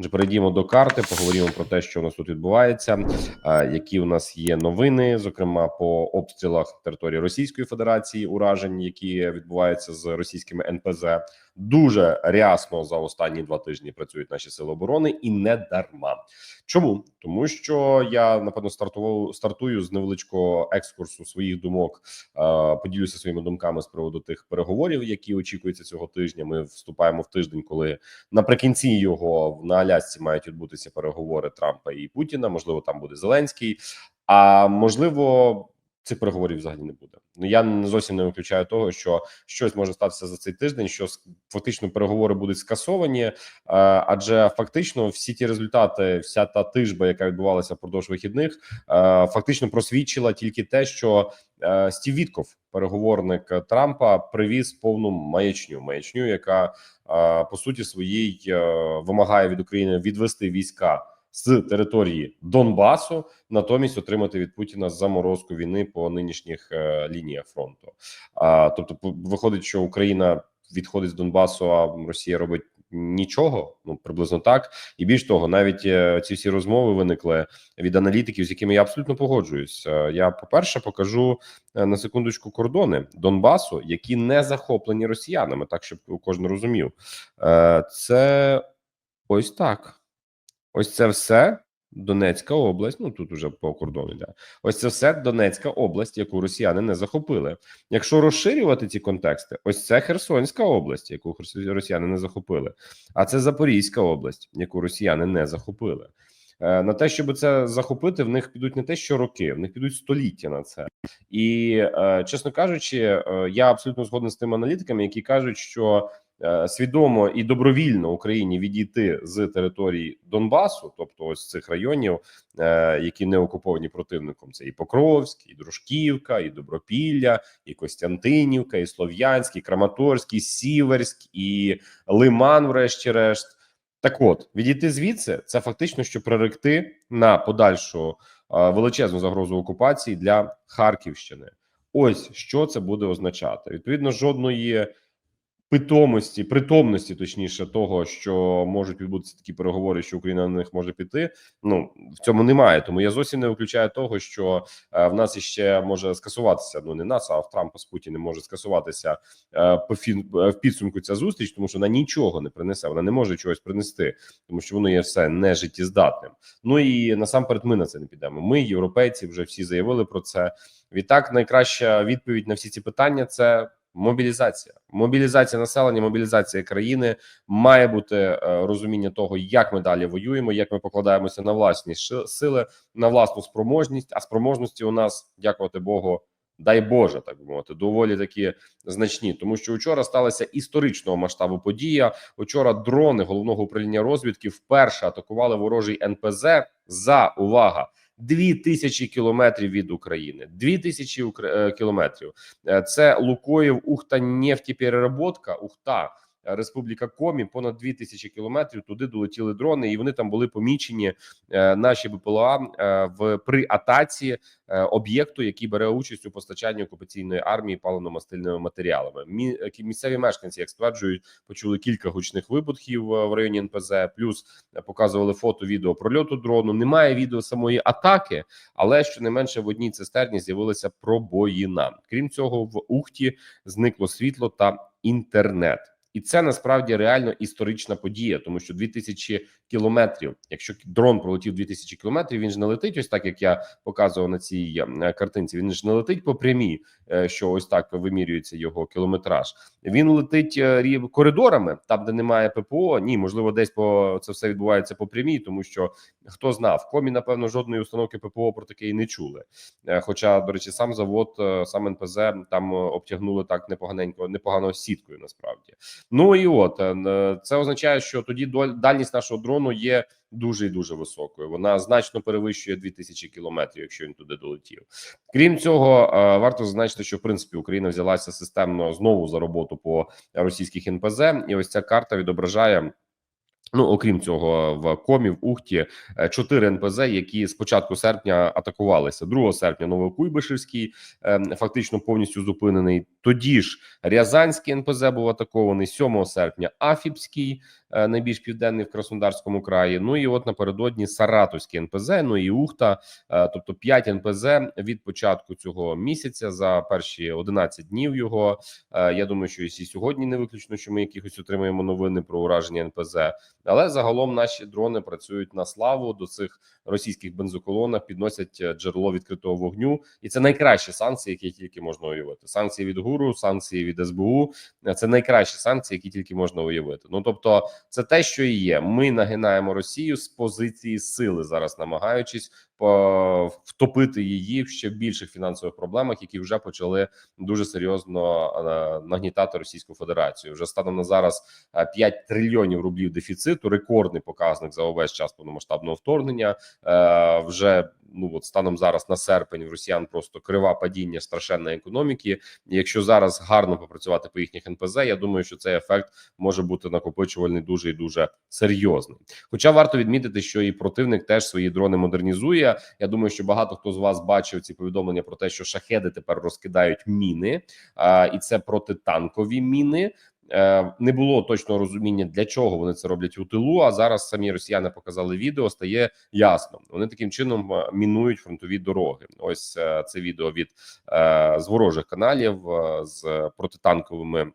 Отже, перейдімо до карти, поговоримо про те, що у нас тут відбувається, які у нас є новини, зокрема по обстрілах території Російської Федерації, уражень, які відбуваються з російськими НПЗ. Дуже рясно за останні два тижні працюють наші сили оборони, і не дарма. Чому тому, що я напевно стартував стартую з невеличкого екскурсу своїх думок. Е, поділюся своїми думками з приводу тих переговорів, які очікуються цього тижня. Ми вступаємо в тиждень, коли наприкінці його на Алясці мають відбутися переговори Трампа і Путіна. Можливо, там буде Зеленський, а можливо. Цих переговорів взагалі не буде. Ну я не зовсім не виключаю того, що щось може статися за цей тиждень. Що фактично переговори будуть скасовані, е, адже фактично всі ті результати, вся та тижба, яка відбувалася впродовж вихідних, е, фактично просвідчила тільки те, що е, Стів Вітков, переговорник Трампа, привіз повну маячню, маячню, яка по суті своїй вимагає від України відвести війська з території Донбасу, натомість отримати від Путіна заморозку війни по нинішніх е, лініях фронту. А тобто, виходить, що Україна відходить з Донбасу, а Росія робить. Нічого, ну приблизно так, і більш того, навіть е, ці всі розмови виникли від аналітиків, з якими я абсолютно погоджуюсь. Е, я по перше покажу на секундочку кордони Донбасу, які не захоплені росіянами, так щоб кожен розумів, це ось так. Ось це все Донецька область. Ну тут уже по кордону йде. Ось це все Донецька область, яку росіяни не захопили. Якщо розширювати ці контексти, ось це Херсонська область, яку росіяни не захопили. А це Запорізька область, яку росіяни не захопили. Е, на те, щоб це захопити, в них підуть не те, що роки, в них підуть століття на це, і е, чесно кажучи, е, я абсолютно згоден з тими аналітиками, які кажуть, що свідомо і добровільно Україні відійти з території Донбасу, тобто ось цих районів, е, які не окуповані противником, це і Покровськ, і Дружківка, і Добропілля, і Костянтинівка, і Слов'янськ, і Краматорськ, і Сіверськ, і Лиман, врешті-решт. Так, от відійти звідси, це фактично, що приректи на подальшу е, величезну загрозу окупації для Харківщини. Ось що це буде означати. Відповідно, жодної питомості, притомності, точніше, того, що можуть відбутися такі переговори, що Україна на них може піти. Ну в цьому немає. Тому я зовсім не виключаю того, що е, в нас іще може скасуватися. Ну не нас, а в Трампа з Путіним може скасуватися е, по фін е, в підсумку ця зустріч, тому що вона нічого не принесе. Вона не може чогось принести, тому що воно є все не життєздатним. Ну і насамперед, ми на це не підемо. Ми, європейці, вже всі заявили про це. Відтак, найкраща відповідь на всі ці питання це. Мобілізація, мобілізація населення, мобілізація країни має бути е, розуміння того, як ми далі воюємо, як ми покладаємося на власні сили, на власну спроможність. А спроможності у нас, дякувати Богу, дай Боже, так би мовити, доволі такі значні. Тому що вчора сталася історичного масштабу подія. Вчора дрони головного управління розвідки вперше атакували ворожий НПЗ за увага. Дві тисячі кілометрів від України. Дві тисячі е, кілометрів. Е, це Лукоїв, Ухта, нефтепереработка, Ухта. Республіка Комі понад 2000 кілометрів. Туди долетіли дрони, і вони там були помічені. Е, наші БПЛА е, в при атаці е, об'єкту, який бере участь у постачанні окупаційної армії паливно-мастильними матеріалами. Мі, місцеві мешканці, як стверджують, почули кілька гучних вибухів в районі НПЗ. Плюс показували фото відео прольоту дрону. Немає відео самої атаки, але щонайменше в одній цистерні з'явилася пробоїна. Крім цього, в Ухті зникло світло та інтернет. І це насправді реально історична подія, тому що 2000 кілометрів. Якщо дрон пролетів 2000 кілометрів, він ж не летить. Ось так як я показував на цій е, картинці. Він ж не летить по прямій, е, що ось так вимірюється його кілометраж. Він летить е, коридорами, там де немає ППО. Ні, можливо, десь по це все відбувається по прямій, тому що хто знав, комі напевно жодної установки ППО про таке і не чули. Хоча, до речі, сам завод, сам НПЗ там обтягнули так непоганенько, непогано сіткою. Насправді, ну і от це означає, що тоді дальність нашого дрону дрону є дуже і дуже високою. Вона значно перевищує 2000 кілометрів, якщо він туди долетів. Крім цього, е, варто зазначити, що в принципі Україна взялася системно знову за роботу по російських НПЗ, і ось ця карта відображає. Ну, окрім цього, в комі в Ухті е, чотири НПЗ, які з початку серпня атакувалися. 2 серпня Новокуйбишевський е, фактично повністю зупинений. Тоді ж Рязанський НПЗ був атакований 7 серпня. Афіпський е, найбільш південний в Краснодарському краї. Ну і от напередодні Саратовський НПЗ. Ну і Ухта, е, тобто 5 НПЗ від початку цього місяця за перші 11 днів його. Е, Я думаю, що і сьогодні не виключно, що ми якихось отримаємо новини про ураження НПЗ. Але загалом наші дрони працюють на славу до цих російських бензоколонок, підносять е, джерело відкритого вогню, і це найкращі санкції, які тільки можна уявити. Санкції від ГУРу, санкції від СБУ е, це найкращі санкції, які тільки можна уявити. Ну тобто, це те, що і є. Ми нагинаємо Росію з позиції сили зараз, намагаючись по- втопити її в ще більших фінансових проблемах, які вже почали дуже серйозно е, нагнітати Російську Федерацію. Вже станом на зараз е, 5 трильйонів рублів дефіциту, рекордний показник за увесь час повномасштабного вторгнення. Е, Вже ну от станом зараз на серпень в росіян просто крива падіння страшенної економіки. Якщо зараз гарно попрацювати по їхніх НПЗ, я думаю, що цей ефект може бути накопичувальний дуже і дуже серйозний. Хоча варто відмітити, що і противник теж свої дрони модернізує. Я думаю, що багато хто з вас бачив ці повідомлення про те, що шахеди тепер розкидають міни, а, і це протитанкові міни. Е, Не було точного розуміння для чого вони це роблять у тилу. А зараз самі росіяни показали відео. Стає ясно. Вони таким чином е, мінують фронтові дороги. Ось е, це відео від з ворожих каналів з протитанковими.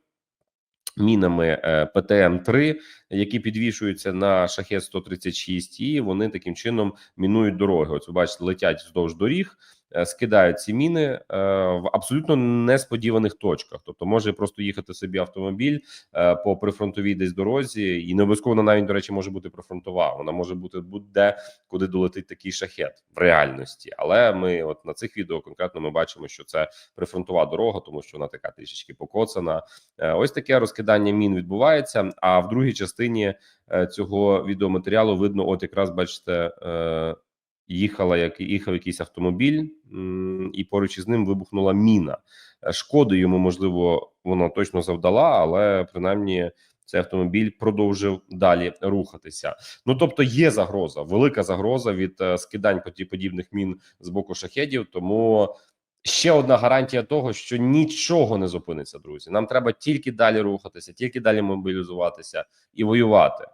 Мінами е, ПТМ-3, які підвішуються на шахет 136 і вони таким чином мінують дороги. Ось ви бачите, летять вздовж доріг, скидають ці міни е, в абсолютно несподіваних точках. Тобто, може просто їхати собі автомобіль е, по прифронтовій десь дорозі, і не обов'язково навіть до речі може бути прифронтова. Вона може бути будь-де, куди долетить такий шахет в реальності. Але ми, от на цих відео, конкретно ми бачимо, що це прифронтова дорога, тому що вона така трішечки покоцана. Е, Ось таке розкидання мін відбувається. А в другій частині е, цього відеоматеріалу видно, от якраз бачите, е, їхала як їхав якийсь автомобіль, і поруч із ним вибухнула міна. Е, Шкоди йому можливо вона точно завдала, але принаймні. Цей автомобіль продовжив далі рухатися. Ну тобто, є загроза, велика загроза від е, скидань подібних мін з боку шахедів. Тому ще одна гарантія того, що нічого не зупиниться, друзі. Нам треба тільки далі рухатися, тільки далі мобілізуватися і воювати.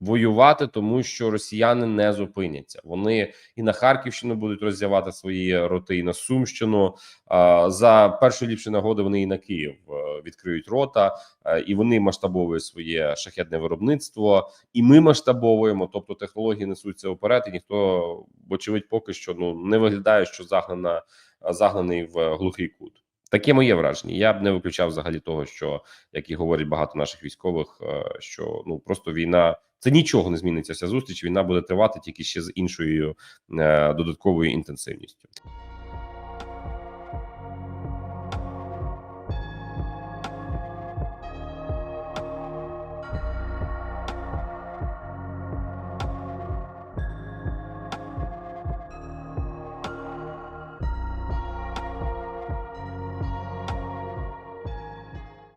Воювати, тому що росіяни не зупиняться. Вони і на Харківщину будуть роззявати свої роти, і на Сумщину. За першої ліпшої нагоди вони і на Київ е, відкриють рота, е, і вони масштабовують своє шахетне виробництво, і ми масштабовуємо. Тобто технології несуться вперед, і ніхто, вочевидь, поки що ну не виглядає, що загнана загнаний в глухий кут. Таке моє враження. Я б не виключав взагалі того, що як і говорять багато наших військових, е, що ну просто війна це нічого не зміниться. Ця зустріч. Війна буде тривати тільки ще з іншою е, додатковою інтенсивністю.